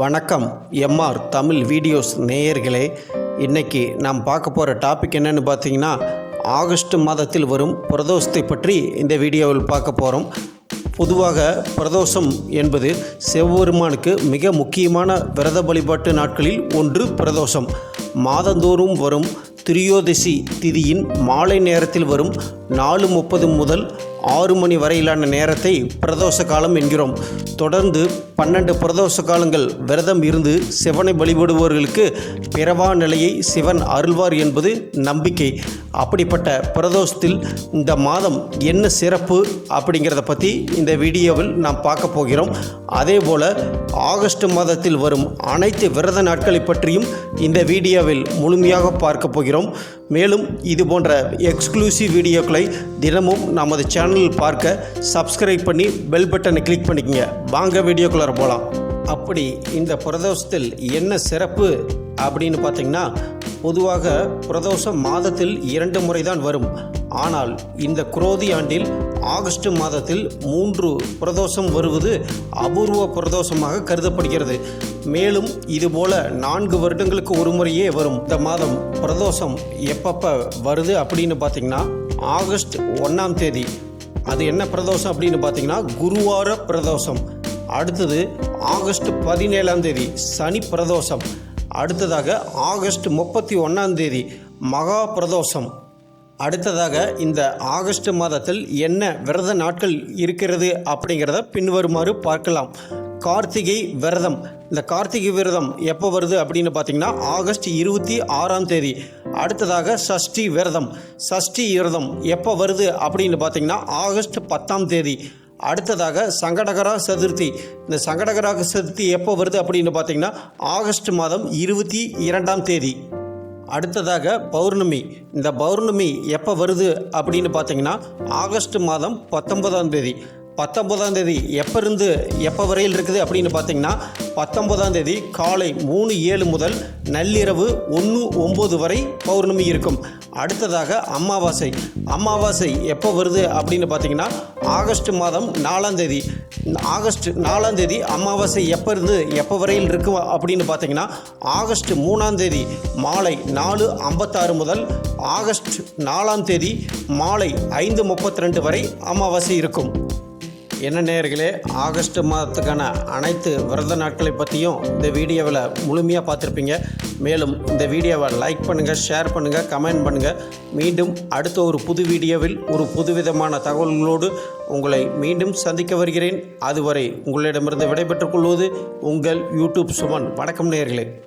வணக்கம் MR Tamil videos நேயர்களே. இன்றைக்கி நாம் பார்க்க போகிற டாபிக் என்னன்னு பார்த்தீங்கன்னா ஆகஸ்ட் மாதத்தில் வரும் பிரதோஷத்தை பற்றி இந்த வீடியோவில் பார்க்க போகிறோம் பொதுவாக பிரதோஷம் என்பது செவ்வெருமானுக்கு மிக முக்கியமான விரத வழிபாட்டு நாட்களில் ஒன்று பிரதோஷம். மாதந்தோறும் வரும் திரியோதசி திதியின் மாலை நேரத்தில் வரும் நாலு முப்பது முதல் ஆறு மணி வரையிலான நேரத்தை பிரதோஷ காலம் என்கிறோம். தொடர்ந்து பன்னெண்டு பிரதோஷ காலங்கள் விரதம் இருந்து சிவனை வழிபடுபவர்களுக்கு பிறவா நிலையை சிவன் அருள்வார் என்பது நம்பிக்கை. அப்படிப்பட்ட பிரதோஷத்தில் இந்த மாதம் என்ன சிறப்பு அப்படிங்கிறத பற்றி இந்த வீடியோவில் நாம் பார்க்க போகிறோம். அதே போல் ஆகஸ்ட் மாதத்தில் வரும் அனைத்து விரத நாட்களை பற்றியும் இந்த வீடியோவில் முழுமையாக பார்க்க போகிறோம். மேலும் இது போன்ற எக்ஸ்க்ளூசிவ் வீடியோக்களை தினமும் நமது சேனலில் பார்க்க சப்ஸ்கிரைப் பண்ணி பெல் பட்டனை கிளிக் பண்ணிக்கங்க. வாங்க வீடியோக்குள்ளார போகலாம் அப்படி இந்த பிரதோஷத்தில் என்ன சிறப்பு அப்படின்னு பார்த்தீங்கன்னா பொதுவாக பிரதோஷம் மாதத்தில் இரண்டு முறை தான் வரும். ஆனால் இந்த குரோதி ஆண்டில் ஆகஸ்ட் மாதத்தில் மூன்று பிரதோஷம் வருவது அபூர்வ பிரதோஷமாக கருதப்படுகிறது. மேலும் இதுபோல நான்கு வருடங்களுக்கு ஒரு முறையே வரும். இந்த மாதம் பிரதோஷம் எப்பப்போ வருது அப்படின்னு பார்த்தீங்கன்னா ஆகஸ்ட் ஒன்றாம் தேதி. அது என்ன பிரதோஷம் அப்படின்னு பார்த்தீங்கன்னா குருவார பிரதோஷம். அடுத்தது ஆகஸ்ட் பதினேழாம் தேதி சனி பிரதோஷம். அடுத்ததாக ஆகஸ்ட் முப்பத்தி ஒன்றாம் தேதி மகா பிரதோஷம். அடுத்ததாக இந்த ஆகஸ்ட் மாதத்தில் என்ன விரத நாட்கள் இருக்கிறது அப்படிங்கிறத பின்வருமாறு பார்க்கலாம். கார்த்திகை விரதம். இந்த கார்த்திகை விரதம் எப்போ வருது அப்படின்னு பார்த்தீங்கன்னா ஆகஸ்ட் இருபத்தி ஆறாம் தேதி. அடுத்ததாக சஷ்டி விரதம். சஷ்டி விரதம் எப்போ வருது அப்படின்னு பார்த்தீங்கன்னா ஆகஸ்ட் பத்தாம் தேதி. அடுத்ததாக சங்கடகரா சதுர்த்தி. இந்த சங்கடகரா சதுர்த்தி எப்போ வருது அப்படின்னு பார்த்தீங்கன்னா ஆகஸ்ட் மாதம் இருபத்தி இரண்டாம் தேதி. அடுத்ததாக பௌர்ணமி. இந்த பௌர்ணமி எப்போ வருது அப்படின்னு பார்த்தீங்கன்னா ஆகஸ்ட் மாதம் பத்தொன்பதாம் தேதி. பத்தொன்பதாம் தேதி எப்போ இருந்து எப்போ வரையில் இருக்குது அப்படின்னு பார்த்தீங்கன்னா பத்தொன்பதாம் தேதி காலை மூணு ஏழு முதல் நள்ளிரவு ஒன்று ஒம்பது வரை பௌர்ணமி இருக்கும். அடுத்ததாக அமாவாசை. அமாவாசை எப்போ வருது அப்படின்னு பார்த்தீங்கன்னா ஆகஸ்ட் மாதம் நாலாம் தேதி. ஆகஸ்ட் நாலாம் தேதி அமாவாசை எப்போ இருந்து எப்போ வரையில் இருக்கும் அப்படின்னு பார்த்தீங்கன்னா ஆகஸ்ட் மூணாம் தேதி மாலை நாலு ஐம்பத்தாறு முதல் ஆகஸ்ட் நாலாம் தேதி மாலை ஐந்து முப்பத்தி ரெண்டு வரை அமாவாசை இருக்கும். என்ன நேர்களே ஆகஸ்ட் மாதத்துக்கான அனைத்து விரத நாட்களை பற்றியும் இந்த வீடியோவில் முழுமையாக பார்த்துருப்பீங்க. மேலும் இந்த வீடியோவை லைக் பண்ணுங்கள் ஷேர் பண்ணுங்கள் கமெண்ட் பண்ணுங்கள் மீண்டும் அடுத்த ஒரு புது வீடியோவில் ஒரு புதுவிதமான தகவல்களோடு உங்களை மீண்டும் சந்திக்க வருகிறேன். அதுவரை உங்களிடமிருந்து விடைபெற்றுக் கொள்வது உங்கள் யூடியூப் சுமன். வணக்கம் நேர்களே